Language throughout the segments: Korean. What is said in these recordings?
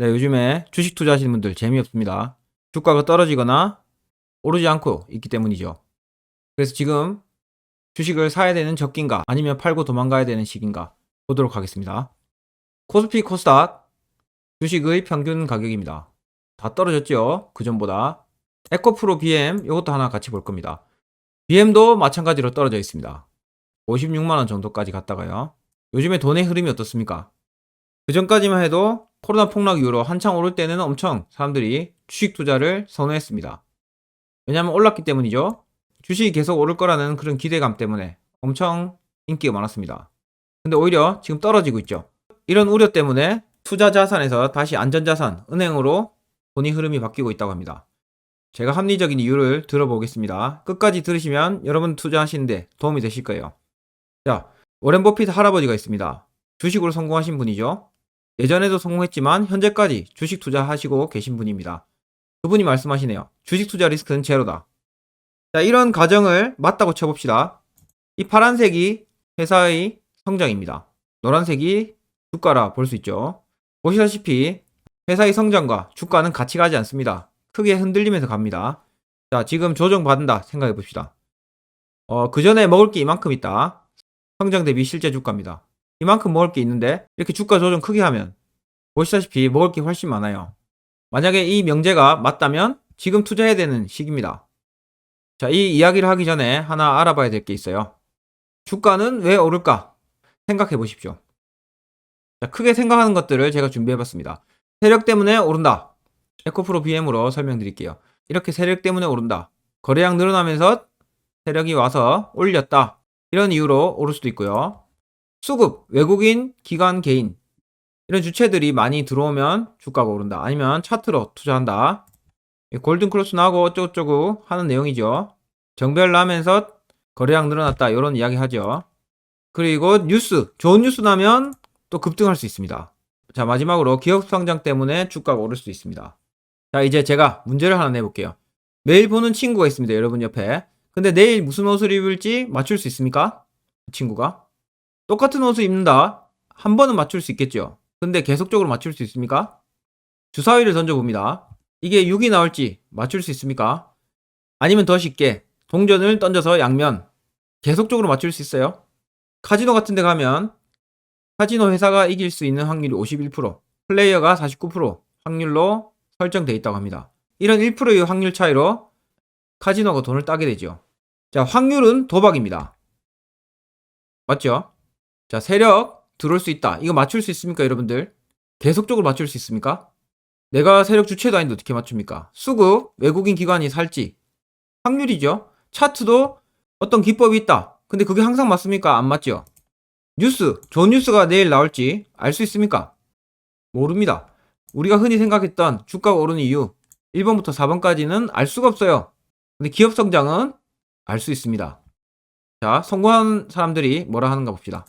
네, 요즘에 주식 투자하시는 분들 재미없습니다. 주가가 떨어지거나 오르지 않고 있기 때문이죠. 그래서 지금 주식을 사야 되는 적기인가 아니면 팔고 도망가야 되는 시기인가 보도록 하겠습니다. 코스피 코스닥 주식의 평균 가격입니다. 다 떨어졌죠? 그 전보다. 에코프로 BM 이것도 하나 같이 볼 겁니다. BM도 마찬가지로 떨어져 있습니다. 56만원 정도까지 갔다가요. 요즘에 돈의 흐름이 어떻습니까? 그 전까지만 해도 코로나 폭락 이후로 한창 오를 때는 엄청 사람들이 주식 투자를 선호했습니다. 왜냐하면 올랐기 때문이죠. 주식이 계속 오를 거라는 그런 기대감 때문에 엄청 인기가 많았습니다. 근데 오히려 지금 떨어지고 있죠. 이런 우려 때문에 투자 자산에서 다시 안전자산, 은행으로 돈이 흐름이 바뀌고 있다고 합니다. 제가 합리적인 이유를 들어보겠습니다. 끝까지 들으시면 여러분 투자하시는데 도움이 되실 거예요. 자, 워렌 버핏 할아버지가 있습니다. 주식으로 성공하신 분이죠. 예전에도 성공했지만 현재까지 주식 투자하시고 계신 분입니다. 그분이 말씀하시네요. 주식 투자 리스크는 제로다. 자, 이런 가정을 맞다고 쳐봅시다. 이 파란색이 회사의 성장입니다. 노란색이 주가라 볼 수 있죠. 보시다시피 회사의 성장과 주가는 같이 가지 않습니다. 크게 흔들리면서 갑니다. 자, 지금 조정받는다 생각해 봅시다. 어, 그 전에 먹을 게 이만큼 있다. 성장 대비 실제 주가입니다. 이만큼 먹을 게 있는데 이렇게 주가 조정 크게 하면 보시다시피 먹을 게 훨씬 많아요. 만약에 이 명제가 맞다면 지금 투자해야 되는 시기입니다. 자, 이 이야기를 하기 전에 하나 알아봐야 될 게 있어요. 주가는 왜 오를까? 생각해 보십시오. 자, 크게 생각하는 것들을 제가 준비해 봤습니다. 세력 때문에 오른다. 에코프로 BM으로 설명드릴게요. 이렇게 세력 때문에 오른다. 거래량 늘어나면서 세력이 와서 올렸다. 이런 이유로 오를 수도 있고요. 수급, 외국인, 기관, 개인 이런 주체들이 많이 들어오면 주가가 오른다. 아니면 차트로 투자한다. 골든 크로스 나고 어쩌고저쩌고 하는 내용이죠. 정별 나면서 거래량 늘어났다. 이런 이야기 하죠. 그리고 뉴스, 좋은 뉴스 나면 또 급등할 수 있습니다. 자, 마지막으로 기업 성장 때문에 주가가 오를 수 있습니다. 자, 이제 제가 문제를 하나 내볼게요. 매일 보는 친구가 있습니다. 여러분 옆에. 근데 내일 무슨 옷을 입을지 맞출 수 있습니까? 그 친구가. 똑같은 옷을 입는다. 한 번은 맞출 수 있겠죠. 근데 계속적으로 맞출 수 있습니까? 주사위를 던져봅니다. 이게 6이 나올지 맞출 수 있습니까? 아니면 더 쉽게 동전을 던져서 양면 계속적으로 맞출 수 있어요? 카지노 같은 데 가면 카지노 회사가 이길 수 있는 확률이 51%, 플레이어가 49% 확률로 설정돼 있다고 합니다. 이런 1%의 확률 차이로 카지노가 돈을 따게 되죠. 자, 확률은 도박입니다. 맞죠? 자, 세력 들어올 수 있다. 이거 맞출 수 있습니까, 여러분들? 계속적으로 맞출 수 있습니까? 내가 세력 주체도 아닌데 어떻게 맞춥니까? 수급, 외국인 기관이 살지. 확률이죠. 차트도 어떤 기법이 있다. 근데 그게 항상 맞습니까? 안 맞죠? 뉴스, 좋은 뉴스가 내일 나올지 알 수 있습니까? 모릅니다. 우리가 흔히 생각했던 주가가 오르는 이유 1번부터 4번까지는 알 수가 없어요. 근데 기업 성장은 알 수 있습니다. 자, 성공한 사람들이 뭐라 하는가 봅시다.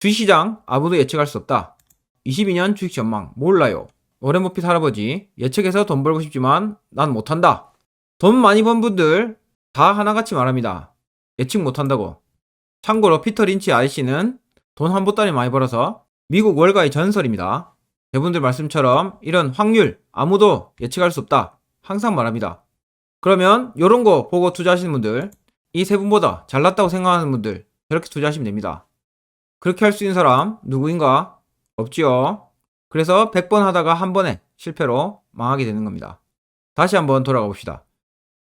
주식시장 아무도 예측할 수 없다. 22년 주식 전망 몰라요. 오렌 버핏 할아버지 예측해서 돈 벌고 싶지만 난 못한다. 돈 많이 번 분들 다 하나같이 말합니다. 예측 못한다고. 참고로 피터 린치 아저씨는 돈 한 보따리 많이 벌어서 미국 월가의 전설입니다. 여러분들 말씀처럼 이런 확률 아무도 예측할 수 없다. 항상 말합니다. 그러면 이런 거 보고 투자하시는 분들 이 세 분보다 잘났다고 생각하는 분들 저렇게 투자하시면 됩니다. 그렇게 할 수 있는 사람 누구인가? 없지요. 그래서 100번 하다가 한 번에 실패로 망하게 되는 겁니다. 다시 한번 돌아가 봅시다.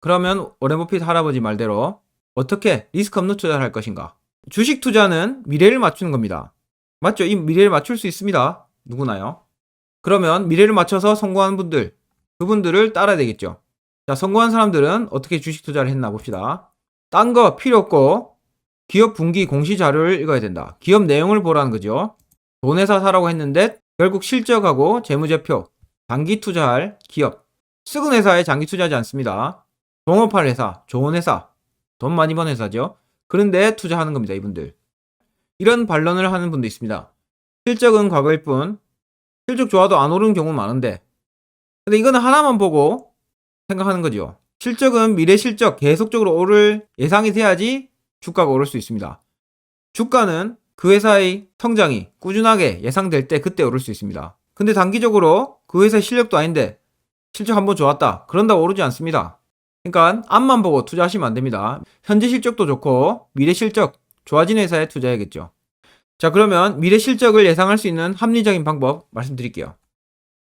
그러면 오렌 버핏 할아버지 말대로 어떻게 리스크 없는 투자를 할 것인가? 주식 투자는 미래를 맞추는 겁니다. 맞죠? 이 미래를 맞출 수 있습니다. 누구나요? 그러면 미래를 맞춰서 성공한 분들, 그분들을 따라야 되겠죠. 자, 성공한 사람들은 어떻게 주식 투자를 했나 봅시다. 딴 거 필요 없고 기업 분기 공시 자료를 읽어야 된다. 기업 내용을 보라는 거죠. 돈 회사 사라고 했는데 결국 실적하고 재무제표, 장기 투자할 기업, 쓰은 회사에 장기 투자하지 않습니다. 동업할 회사, 좋은 회사, 돈 많이 번 회사죠. 그런데 투자하는 겁니다, 이분들. 이런 반론을 하는 분도 있습니다. 실적은 과거일 뿐, 실적 좋아도 안 오르는 경우 많은데. 근데 이거는 하나만 보고 생각하는 거죠. 실적은 미래 실적 계속적으로 오를 예상이 돼야지 주가가 오를 수 있습니다. 주가는 그 회사의 성장이 꾸준하게 예상될 때 그때 오를 수 있습니다. 근데 단기적으로 그 회사 실력도 아닌데 실적 한번 좋았다. 그런다고 오르지 않습니다. 그러니까 앞만 보고 투자하시면 안 됩니다. 현재 실적도 좋고 미래 실적 좋아진 회사에 투자해야겠죠. 자, 그러면 미래 실적을 예상할 수 있는 합리적인 방법 말씀드릴게요.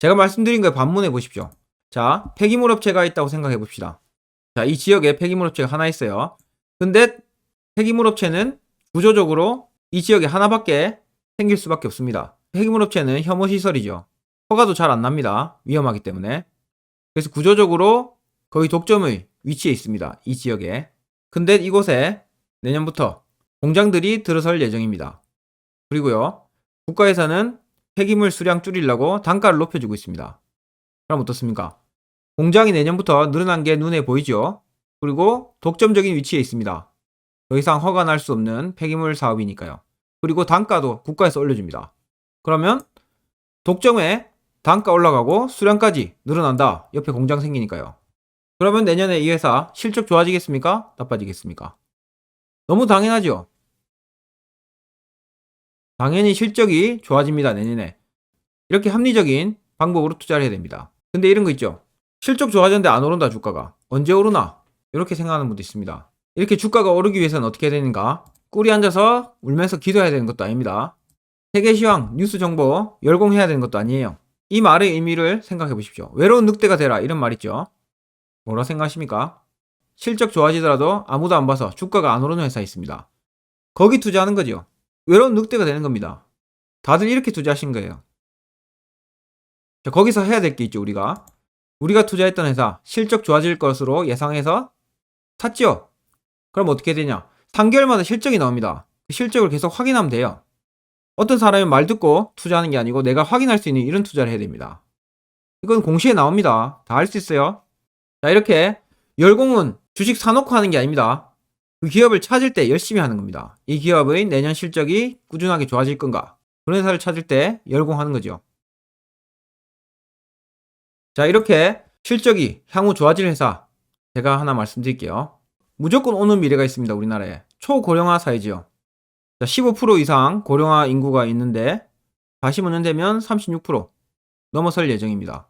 제가 말씀드린 거에 반문해 보십시오. 자, 폐기물 업체가 있다고 생각해 봅시다. 자, 이 지역에 폐기물 업체가 하나 있어요. 근데 폐기물 업체는 구조적으로 이 지역에 하나밖에 생길 수밖에 없습니다. 폐기물 업체는 혐오 시설이죠. 허가도 잘 안 납니다. 위험하기 때문에. 그래서 구조적으로 거의 독점의 위치에 있습니다. 이 지역에. 근데 이곳에 내년부터 공장들이 들어설 예정입니다. 그리고요. 국가에서는 폐기물 수량 줄이려고 단가를 높여주고 있습니다. 그럼 어떻습니까? 공장이 내년부터 늘어난 게 눈에 보이죠? 그리고 독점적인 위치에 있습니다. 더 이상 허가 날 수 없는 폐기물 사업이니까요. 그리고 단가도 국가에서 올려줍니다. 그러면 독점에 단가 올라가고 수량까지 늘어난다. 옆에 공장 생기니까요. 그러면 내년에 이 회사 실적 좋아지겠습니까? 나빠지겠습니까? 너무 당연하죠. 당연히 실적이 좋아집니다. 내년에. 이렇게 합리적인 방법으로 투자를 해야 됩니다. 근데 이런 거 있죠. 실적 좋아졌는데 안 오른다 주가가. 언제 오르나? 이렇게 생각하는 분도 있습니다. 이렇게 주가가 오르기 위해서는 어떻게 되는가? 꿀이 앉아서 울면서 기도해야 되는 것도 아닙니다. 세계 시황, 뉴스 정보 열공해야 되는 것도 아니에요. 이 말의 의미를 생각해 보십시오. 외로운 늑대가 되라 이런 말 있죠. 뭐라 생각하십니까? 실적 좋아지더라도 아무도 안 봐서 주가가 안 오르는 회사 있습니다. 거기 투자하는 거죠. 외로운 늑대가 되는 겁니다. 다들 이렇게 투자하신 거예요. 자, 거기서 해야 될 게 있죠, 우리가. 우리가 투자했던 회사 실적 좋아질 것으로 예상해서 샀죠? 그럼 어떻게 되냐? 3개월마다 실적이 나옵니다. 그 실적을 계속 확인하면 돼요. 어떤 사람이 말 듣고 투자하는 게 아니고 내가 확인할 수 있는 이런 투자를 해야 됩니다. 이건 공시에 나옵니다. 다할수 있어요. 자, 이렇게 열공은 주식 사놓고 하는 게 아닙니다. 그 기업을 찾을 때 열심히 하는 겁니다. 이 기업의 내년 실적이 꾸준하게 좋아질 건가? 그런 회사를 찾을 때 열공하는 거죠. 자, 이렇게 실적이 향후 좋아질 회사 제가 하나 말씀드릴게요. 무조건 오는 미래가 있습니다. 우리나라에. 초고령화 사회지요. 자, 15% 이상 고령화 인구가 있는데 다시 문년 되면 36% 넘어설 예정입니다.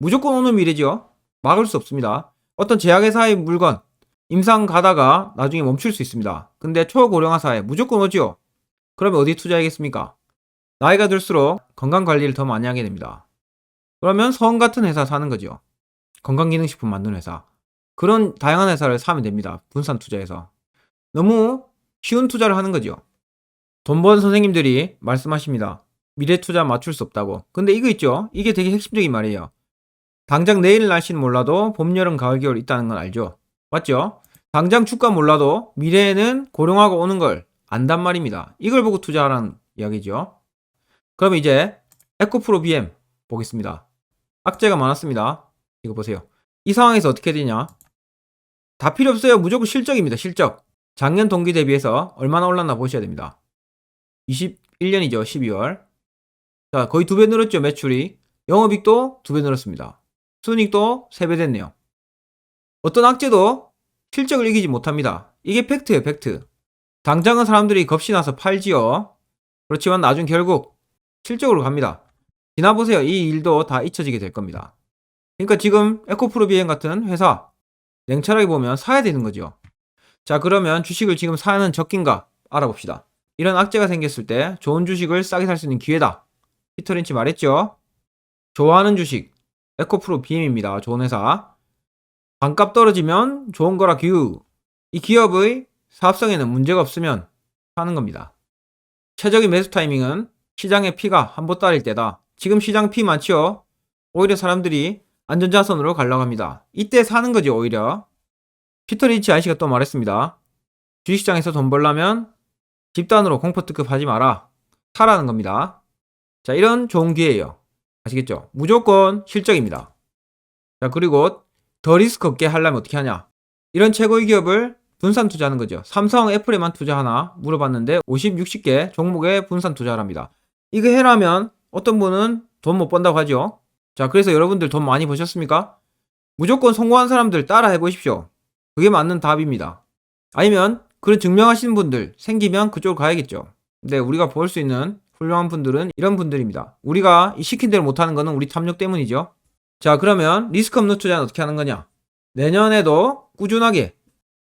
무조건 오는 미래죠. 막을 수 없습니다. 어떤 제약회사의 물건 임상 가다가 나중에 멈출 수 있습니다. 근데 초고령화 사회 무조건 오죠. 그러면 어디 투자하겠습니까? 나이가 들수록 건강 관리를 더 많이 하게 됩니다. 그러면 서원 같은 회사 사는 거죠. 건강기능식품 만드는 회사. 그런 다양한 회사를 사면 됩니다. 분산 투자해서. 너무 쉬운 투자를 하는 거죠. 돈 버는 선생님들이 말씀하십니다. 미래 투자 맞출 수 없다고. 근데 이거 있죠? 이게 되게 핵심적인 말이에요. 당장 내일 날씨는 몰라도 봄, 여름, 가을, 겨울 있다는 건 알죠? 맞죠? 당장 주가 몰라도 미래에는 고령화가 오는 걸 안단 말입니다. 이걸 보고 투자하라는 이야기죠. 그럼 이제 에코프로 BM 보겠습니다. 악재가 많았습니다. 이거 보세요. 이 상황에서 어떻게 되냐? 다 필요 없어요. 무조건 실적입니다. 실적. 작년 동기 대비해서 얼마나 올랐나 보셔야 됩니다. 21년이죠. 12월. 자, 거의 두 배 늘었죠. 매출이. 영업이익도 두 배 늘었습니다. 순이익도 세 배 됐네요. 어떤 악재도 실적을 이기지 못합니다. 이게 팩트예요. 팩트. 당장은 사람들이 겁이 나서 팔지요. 그렇지만 나중 결국 실적으로 갑니다. 지나보세요. 이 일도 다 잊혀지게 될 겁니다. 그러니까 지금 에코프로 비행 같은 회사 냉철하게 보면 사야 되는 거죠. 자, 그러면 주식을 지금 사는 적긴가 알아봅시다. 이런 악재가 생겼을 때 좋은 주식을 싸게 살 수 있는 기회다. 피터 린치 말했죠. 좋아하는 주식 에코프로 BM입니다. 좋은 회사. 반값 떨어지면 좋은 거라 규. 이 기업의 사업성에는 문제가 없으면 사는 겁니다. 최적의 매수 타이밍은 시장의 피가 한보 따릴 때다. 지금 시장 피 많죠? 오히려 사람들이 안전자선으로 가려고 합니다. 이때 사는 거지 오히려. 피터 리치 아저씨가 또 말했습니다. 주식시장에서 돈 벌려면 집단으로 공포특급 하지 마라. 사라는 겁니다. 자, 이런 좋은 기회예요. 아시겠죠? 무조건 실적입니다. 자, 그리고 더 리스크 없게 하려면 어떻게 하냐? 이런 최고의 기업을 분산 투자하는 거죠. 삼성, 애플에만 투자하나 물어봤는데 50, 60개 종목에 분산 투자를 합니다. 이거 해라면 어떤 분은 돈 못 번다고 하죠. 자, 그래서 여러분들 돈 많이 버셨습니까? 무조건 성공한 사람들 따라 해보십시오. 그게 맞는 답입니다. 아니면 그런 증명하시는 분들 생기면 그쪽으로 가야겠죠. 근데 우리가 볼 수 있는 훌륭한 분들은 이런 분들입니다. 우리가 이 시킨 대로 못하는 거는 우리 탐욕 때문이죠. 자, 그러면 리스크 없는 투자는 어떻게 하는 거냐? 내년에도 꾸준하게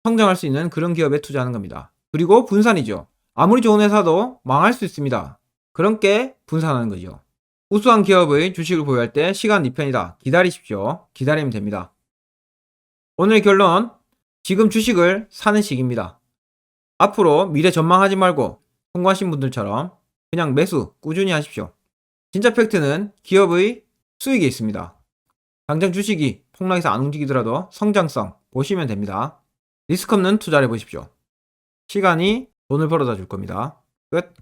성장할 수 있는 그런 기업에 투자하는 겁니다. 그리고 분산이죠. 아무리 좋은 회사도 망할 수 있습니다. 그렇게 분산하는 거죠. 우수한 기업의 주식을 보유할 때 시간 네 편이다. 기다리십시오. 기다리면 됩니다. 오늘의 결론, 지금 주식을 사는 시기입니다. 앞으로 미래 전망하지 말고 성공하신 분들처럼 그냥 매수 꾸준히 하십시오. 진짜 팩트는 기업의 수익에 있습니다. 당장 주식이 폭락해서 안 움직이더라도 성장성 보시면 됩니다. 리스크 없는 투자를 해보십시오. 시간이 돈을 벌어다 줄 겁니다. 끝.